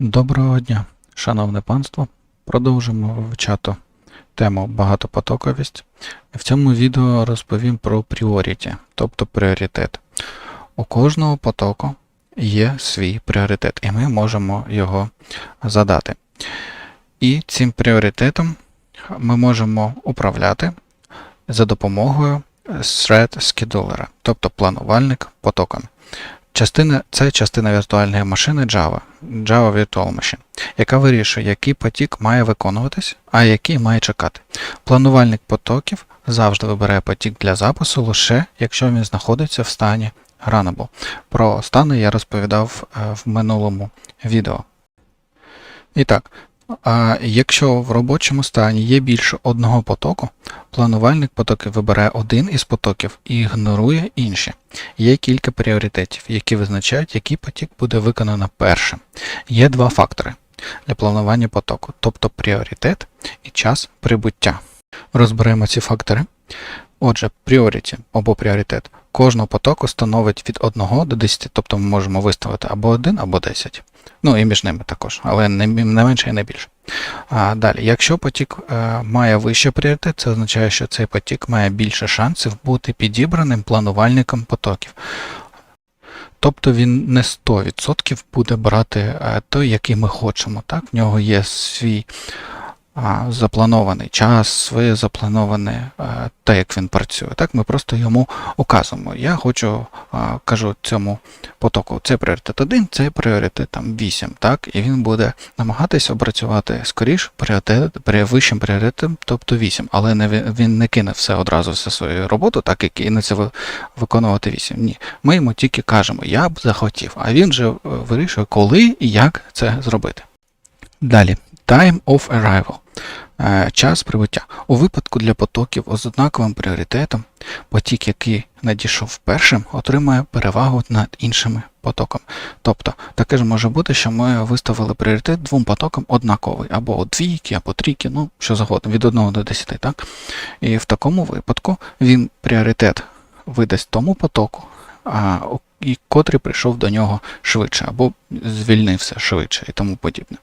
Доброго дня, шановне панство. Продовжимо вивчати тему багатопотоковість. В цьому відео розповім про пріоріті, тобто пріоритет. У кожного потоку є свій пріоритет, і ми можемо його задати. І цим пріоритетом ми можемо управляти за допомогою Thread Scheduler, тобто планувальник потоками. Частина, це частина віртуальної машини Java, Java Virtual Machine, яка вирішує, який потік має виконуватись, а який має чекати. Планувальник потоків завжди вибирає потік для запису лише якщо він знаходиться в стані Runnable. Про стани я розповідав е, в минулому відео. І так, а якщо в робочому стані є більше одного потоку, планувальник потоків вибирає один із потоків і ігнорує інші. Є кілька пріоритетів, які визначають, який потік буде виконано першим. Є два фактори для планування потоку, тобто пріоритет і час прибуття. Розберемо ці фактори. Отже, пріоріті або пріоритет кожного потоку становить від 1 до 10, тобто ми можемо виставити або 1, або 10. Ну і між ними також, але не, не менше і не більше. А далі, якщо потік е, має вищий пріоритет, це означає, що цей потік має більше шансів бути підібраним планувальником потоків. Тобто він не 100% буде брати е, той, який ми хочемо. Так? В нього є свій запланований час, своє заплановане а, те, як він працює. Так, ми просто йому указуємо. Я хочу, а, кажу цьому потоку, це пріоритет 1, це пріоритет там 8, так, і він буде намагатись опрацювати скоріш пріоритет, при вищим пріоритетом, тобто 8, але не, він- не кине все одразу всю свою роботу, так і кинеться ви- виконувати 8. Ні. Ми йому тільки кажемо, я б захотів, а він вже е, вирішує, коли і як це зробити. Далі, time of arrival. Е, Час прибуття. У випадку для потоків з однаковим пріоритетом, потік, який надійшов першим, отримає перевагу над іншими потоками. Тобто, таке ж може бути, що ми виставили пріоритет двом потокам однаковий, або двійки, або трійки, ну що завгодно, від 1 до 10, так? І в такому випадку він пріоритет видасть тому потоку, а, і котрий прийшов до нього швидше, або звільнився швидше і тому подібне.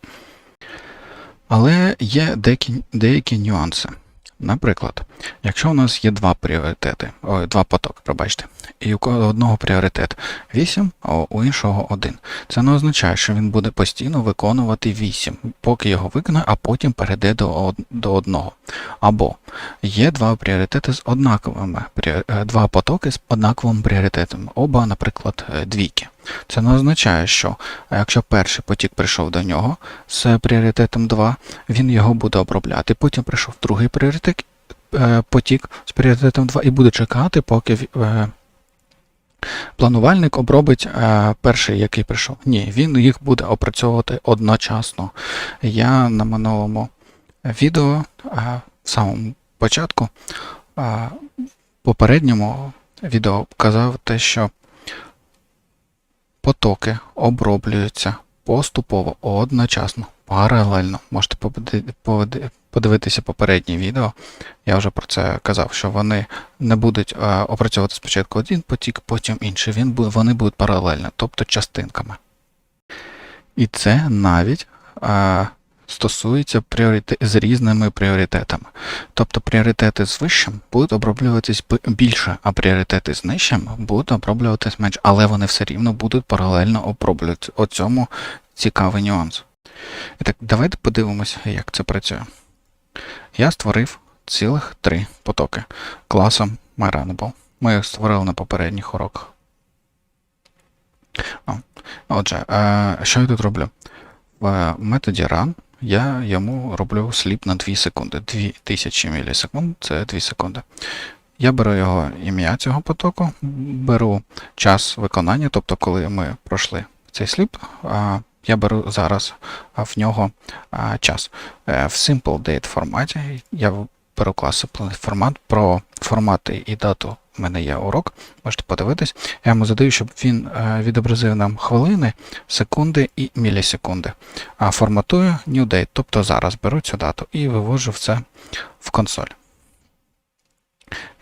Але є деякі, деякі нюанси. Наприклад, якщо у нас є два пріоритети, ой, два потоки, пробачте, і у одного пріоритет 8, а у іншого 1. Це не означає, що він буде постійно виконувати 8, поки його виконає, а потім перейде до, до одного. Або є два пріоритети з однаковими е, два потоки з однаковим пріоритетом, оба, наприклад, е, двійки. Це не означає, що якщо перший потік прийшов до нього з пріоритетом 2, він його буде обробляти. Потім прийшов другий пріоритет, е, потік з пріоритетом 2 і буде чекати, поки е, планувальник обробить е, перший, який прийшов. Ні, він їх буде опрацьовувати одночасно. Я на минулому відео в самому початку попередньому відео казав те, що потоки оброблюються поступово, одночасно, паралельно. Можете подивитися попереднє відео. Я вже про це казав, що вони не будуть е, опрацьовувати спочатку один потік, потім інший. Він вони будуть паралельно, тобто частинками. І це навіть е, стосується пріорите... з різними пріоритетами. Тобто пріоритети з вищим будуть оброблюватись більше, а пріоритети з нижчим будуть оброблюватись менше, але вони все рівно будуть паралельно оброблюватися. У цьому цікавий нюанс. І так, давайте подивимося, як це працює. Я створив цілих три потоки класом MyRunnable. Ми їх створили на попередніх уроках. О, Отже, е, що я тут роблю? В методі run я йому роблю сліп на 2 секунди. 2000 мілісекунд це 2 секунди. Я беру його ім'я цього потоку, беру час виконання, тобто коли ми пройшли цей сліп, я беру зараз в нього час. Е, В Simple Date форматі я беру клас Simple формат. Про формати і дату в мене є урок, можете подивитись. Я йому задаю, щоб він е, відобразив нам хвилини, секунди і мілісекунди. А форматую New Date, тобто зараз беру цю дату і вивожу все в консоль.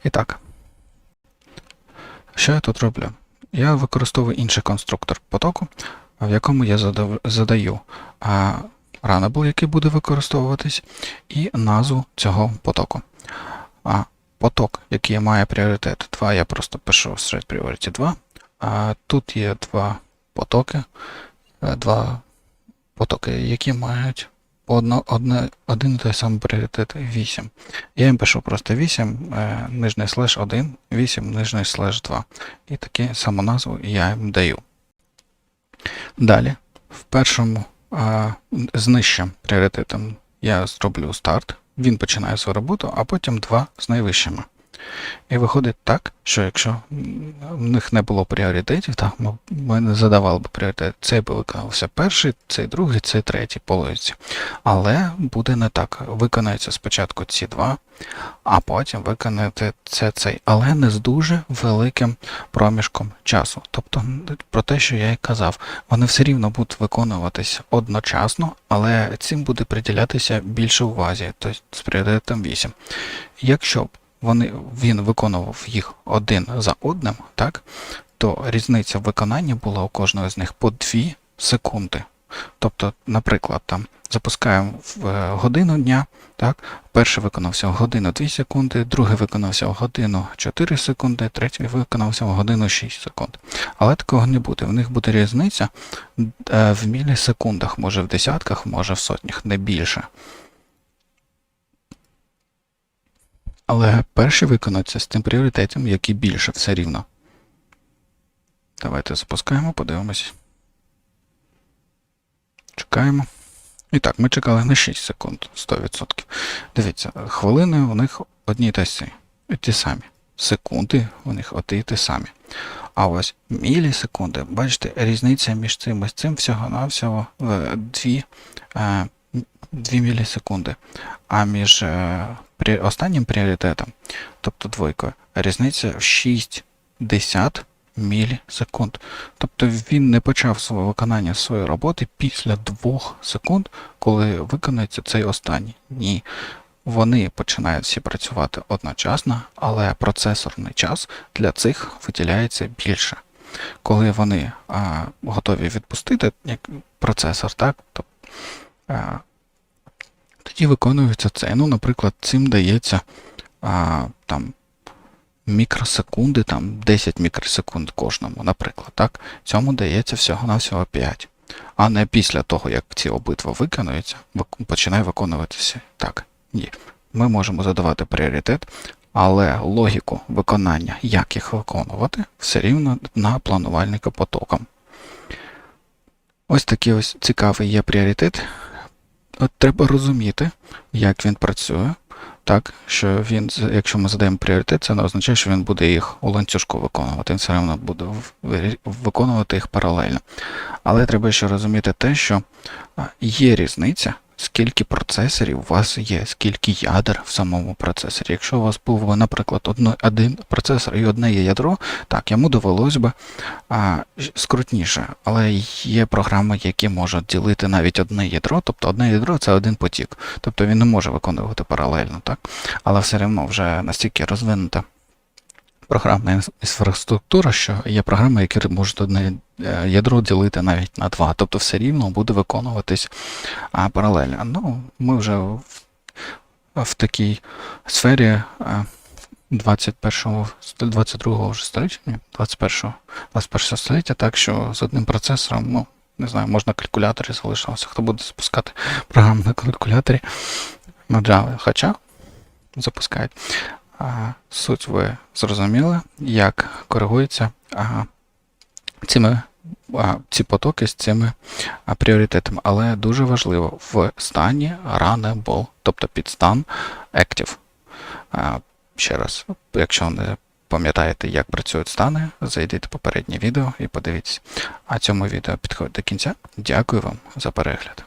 І так. Що я тут роблю? Я використовую інший конструктор потоку, в якому я задаю а, Runnable, який буде використовуватись, і назву цього потоку. Поток, який має пріоритет 2, я просто пишу Thread Priority 2. А тут є два потоки, е, два потоки, які мають одно, одне, один і той самий пріоритет 8. Я їм пишу просто 8, е, нижній слеш 1, 8, нижній слеш 2. І таку саму назву я їм даю. Далі, в першому з нижчим пріоритетом я зроблю старт, він починає свою роботу, а потім два з найвищими. І виходить так, що якщо в них не було пріоритетів, так, ми, не задавали б пріоритет, цей би виконався перший, цей другий, цей третій по логіці. Але буде не так. Виконаються спочатку ці два, а потім виконати це цей, але не з дуже великим проміжком часу. Тобто про те, що я і казав, вони все рівно будуть виконуватись одночасно, але цим буде приділятися більше увазі, тобто з пріоритетом 8. Якщо б вони, він виконував їх один за одним, так, то різниця в виконанні була у кожного з них по 2 секунди. Тобто, наприклад, там запускаємо в е, годину дня, так, перший виконався в годину 2 секунди, другий виконався в годину 4 секунди, третій виконався в годину 6 секунд. Але такого не буде. В них буде різниця е, в мілісекундах, може в десятках, може в сотнях, не більше. Але перший виконується з тим пріоритетом, який більше все рівно. Давайте запускаємо, подивимось. Чекаємо. І так, ми чекали на 6 секунд 100%. Дивіться, хвилини у них одні й ті самі. Секунди у них одні й ті самі. А ось мілісекунди, бачите, різниця між цим і цим всього-навсього 2, 2 мілісекунди. А між е, останнім пріоритетом, тобто двойкою, різниця в 60 мілісекунд. Тобто він не почав своє виконання своєї роботи після 2 секунд, коли виконається цей останній. Ні. Вони починають всі працювати одночасно, але процесорний час для цих виділяється більше. Коли вони а, готові відпустити як процесор, так, то, а, тоді виконується це. Ну, наприклад, цим дається а, там, мікросекунди, там 10 мікросекунд кожному, наприклад. так? Цьому дається всього-навсього 5. А не після того, як ці обидва виконуються, починає виконуватися так. Ні. Ми можемо задавати пріоритет, але логіку виконання, як їх виконувати, все рівно на планувальника потоком. Ось такий ось цікавий є пріоритет. От треба розуміти, як він працює. Так, що він, якщо ми задаємо пріоритет, це не означає, що він буде їх у ланцюжку виконувати. Він все одно буде виконувати їх паралельно. Але треба ще розуміти те, що є різниця, скільки процесорів у вас є, скільки ядер в самому процесорі. Якщо у вас був, наприклад, один процесор і одне є ядро, так, йому довелось би а, скрутніше. Але є програми, які можуть ділити навіть одне ядро, тобто одне ядро це один потік. Тобто він не може виконувати паралельно, так? Але все одно вже настільки розвинута програмна інфраструктура, що є програми, які можуть одне е, ядро ділити навіть на два. Тобто все рівно буде виконуватись паралельно. Ну, ми вже в, в такій сфері 21-го, 22-го вже століття, 21-го, 21 століття, так що з одним процесором, ну, не знаю, можна калькулятори залишилося, хто буде запускати програму на калькуляторі на Java. Хоча запускають. Суть ви зрозуміли, як коригуються цими, ці потоки з цими пріоритетами. Але дуже важливо в стані runnable, тобто підстан active. А, Ще раз, якщо не пам'ятаєте, як працюють стани, зайдіть в попереднє відео і подивіться. А цьому відео підходить до кінця. Дякую вам за перегляд.